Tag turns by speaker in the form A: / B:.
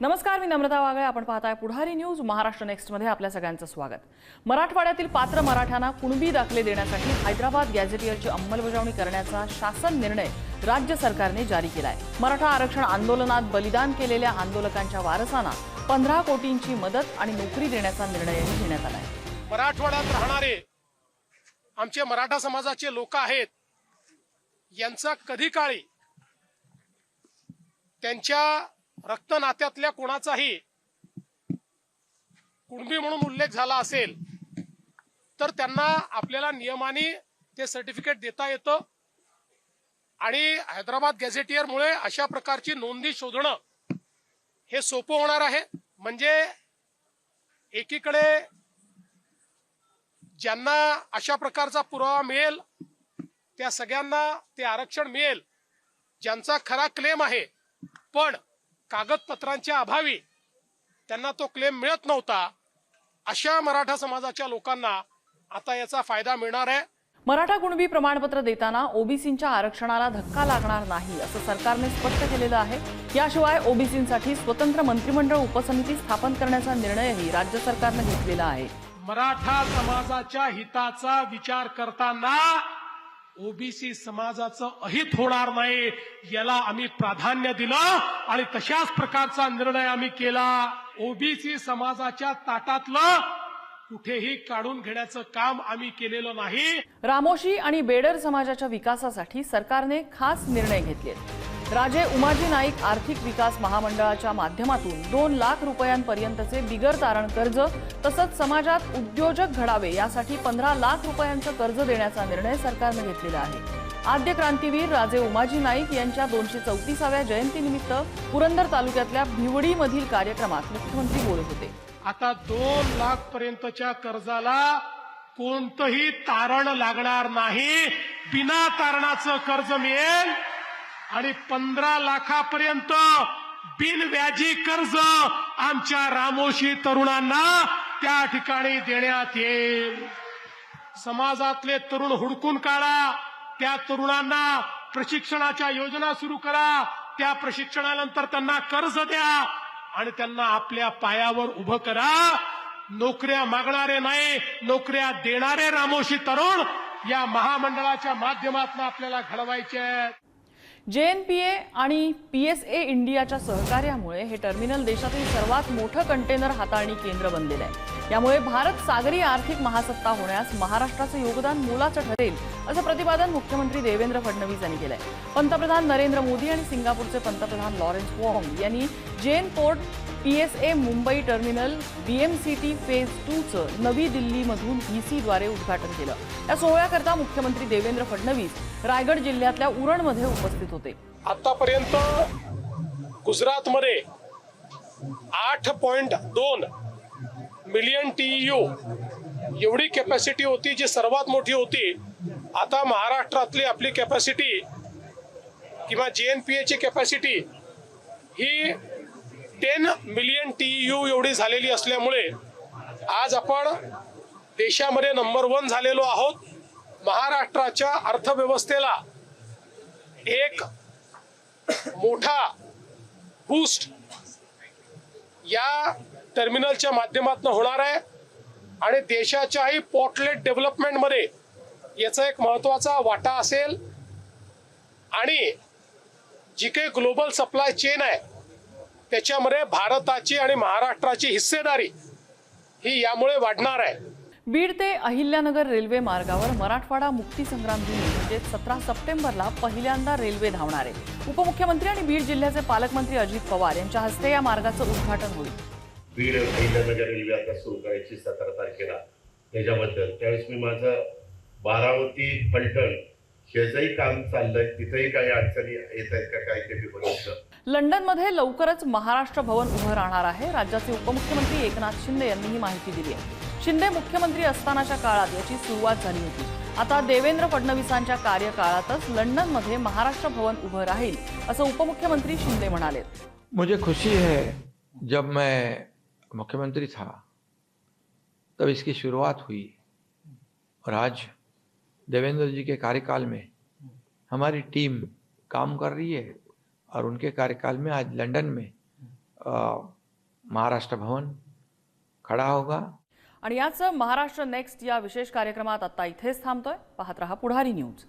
A: नमस्कार मी नम्रता वागळे. आपण पाहताय पुढारी न्यूज महाराष्ट्र नेक्स्टमध्ये आपल्या सगळ्यांचं स्वागत. मराठवाड्यातील पात्र मराठ्यांना कुणबी दाखले देण्यासाठी हैदराबाद गॅझेटियरची अंमलबजावणी करण्याचा शासन निर्णय राज्य सरकारने जारी केलाय. मराठा आरक्षण आंदोलनात बलिदान केलेल्या आंदोलकांच्या वारसांना पंधरा कोटींची मदत आणि नोकरी देण्याचा निर्णयही घेण्यात आलाय.
B: मराठवाड्यात राहणारे आमचे मराठा समाजाचे लोक आहेत. यांचा कधी काळी त्यांच्या रक्त नात्यातल्या कोणाचाही कुणबी म्हणून उल्लेख झाला असेल तर त्यांना आपल्याला नियमाने ते सर्टिफिकेट देता येतं. आणि हैदराबाद गॅझेटियरमुळे अशा प्रकारची नोंदी शोधणं हे सोपं होणार आहे. म्हणजे एकीकडे ज्यांना अशा प्रकारचा पुरावा मिळेल त्या सगळ्यांना ते आरक्षण मिळेल ज्यांचा खरा क्लेम आहे. पण कागदपत्रांच्या अभावी त्यांना तो क्लेम मिळत नव्हता. अशा मराठा समाजाच्या लोकांना आता याचा फायदा मिळणार आहे.
A: मराठा कुणबी प्रमाणपत्र देताना ओबीसींच्या आरक्षणाला धक्का लागणार नाही असं सरकारने स्पष्ट केलेलं आहे. याशिवाय ओबीसींसाठी स्वतंत्र मंत्रिमंडळ उपसमिती स्थापन करण्याचा निर्णयही राज्य सरकारनं घेतलेला आहे.
B: मराठा समाजाच्या हिताचा विचार करताना ओबीसी समाजाचं अहित होणार नाही याला आम्ही प्राधान्य दिलं आणि तशाच प्रकारचा निर्णय आम्ही केला. ओबीसी समाजाच्या ताटातलं कुठेही काढून घेण्याचं काम आम्ही केलेलं नाही.
A: रामोशी आणि बेडर समाजाच्या विकासासाठी सरकारने खास निर्णय घेतले राजे उमाजी नाईक आर्थिक विकास महामंडळाच्या माध्यमातून दोन लाख रुपयांपर्यंतचे बिगर तारण कर्ज तसंच समाजात उद्योजक घडावे यासाठी पंधरा लाख रुपयांचं कर्ज देण्याचा निर्णय सरकारनं घेतलेला आहे. आद्य क्रांतीवीर राजे उमाजी नाईक यांच्या दोनशे चौतीसाव्या जयंतीनिमित्त पुरंदर तालुक्यातल्या भिवडीमधील कार्यक्रमात मुख्यमंत्री बोलत होते.
B: आता दोन लाख पर्यंतच्या कर्जाला कोणतंही तारण लागणार नाही. बिना तारणाचं कर्ज मिळेल. आणि पंधरा लाखापर्यंत बिनव्याजी कर्ज आमच्या रामोशी तरुणांना त्या ठिकाणी देण्यात येईल. समाजातले तरुण हुडकून काढा त्या तरुणांना प्रशिक्षणाच्या योजना सुरू करा त्या प्रशिक्षणानंतर त्यांना कर्ज द्या आणि त्यांना आपल्या पायावर उभं करा. नोकऱ्या मागणारे नाही नोकऱ्या देणारे रामोशी तरुण या महामंडळाच्या माध्यमातून आपल्याला घडवायचे आहेत.
A: जेन पी ए आणि पी एस ए इंडियाच्या सहकार्यामुळे हे टर्मिनल देशातील सर्वात मोठं कंटेनर हाताळणी केंद्र बनलेलं आहे. यामुळे भारत सागरी आर्थिक महासत्ता होण्यास महाराष्ट्राचं योगदान मोलाचं ठरेल असं प्रतिपादन मुख्यमंत्री देवेंद्र फडणवीस यांनी केलंय. पंतप्रधान नरेंद्र मोदी आणि सिंगापूरचे पंतप्रधान लॉरेन्स वॉंग यांनी जेन port PSA Mumbai terminal BMCT phase टूचं नवी दिल्लीमधून व्हीसीद्वारे उद्घाटन केलं. या सोहळ्याकरता मुख्यमंत्री देवेंद्र फडणवीस रायगड जिल्ह्यातल्या उरणमध्ये उपस्थित होते.
B: आतापर्यंत गुजरातमध्ये आठ पॉइंट दोन मिलियन टीयू एवढी कॅपॅसिटी होती जी सर्वात मोठी होती. आता महाराष्ट्रातली आपली कॅपॅसिटी किंवा जे एन पी एची कॅपॅसिटी ही टेन मिलियन टीयू एवढी झालेली असल्यामुळे आज आपण देशामध्ये नंबर वन झालेलो आहोत. महाराष्ट्राच्या अर्थव्यवस्थेला एक मोठा बूस्ट या टर्मिनलच्या माध्यमातून होणार आहे. आणि देशाच्याही पोर्टलेट डेव्हलपमेंटमध्ये याचा एक महत्त्वाचा वाटा असेल. आणि जी काही ग्लोबल सप्लाय चेन आहे त्याच्यामध्ये भारताची आणि महाराष्ट्राची हिस्सेदारी ही यामुळे वाढणार आहे.
A: बीड ते अहिल्यानगर रेल्वे मार्गावर मराठवाडा मुक्ती संग्राम दिन म्हणजे सतरा सप्टेंबरला पहिल्यांदा रेल्वे धावणार. आहे उपमुख्यमंत्री आणि बीड जिल्ह्याचे पालकमंत्री अजित पवार यांच्या हस्ते या मार्गाचं उद्घाटन होईल.
C: बीड अहिल्यानगर रेल्वे आता सुरू करायची सतरा तारखेला. त्याच्याबद्दल त्यावेळेस मी माझं बारामती फलटण शेजारी काम चाललंय तिथेही काही अडचणी येत आहेत का काय ते मी बघितलं.
A: लंडनमध्ये लवकरच महाराष्ट्र भवन उभं राहणार आहे. राज्याचे उपमुख्यमंत्री एकनाथ शिंदे यांनी ही माहिती दिली आहे. शिंदे मुख्यमंत्री असतानाच्या काळात याची सुरुवात झाली होती. आता देवेंद्र फडणवीसांच्या कार्यकाळातच लंडनमध्ये महाराष्ट्र भवन उभं राहील असं उपमुख्यमंत्री शिंदे म्हणाले.
D: मुझे खुशी है जब मैं मुख्यमंत्री था तब इसकी शुरुआत हुई और आज देवेंद्र जी के कार्यकाल में हमारी टीम काम कर रही है। और उनके कार्यकाल में आज लंदन में महाराष्ट्र भवन खड़ा होगा।
A: आणि याचं महाराष्ट्र नेक्स्ट या विशेष कार्यक्रमात आता इथेच थांबतोय. पाहत रहा पुढारी न्यूज.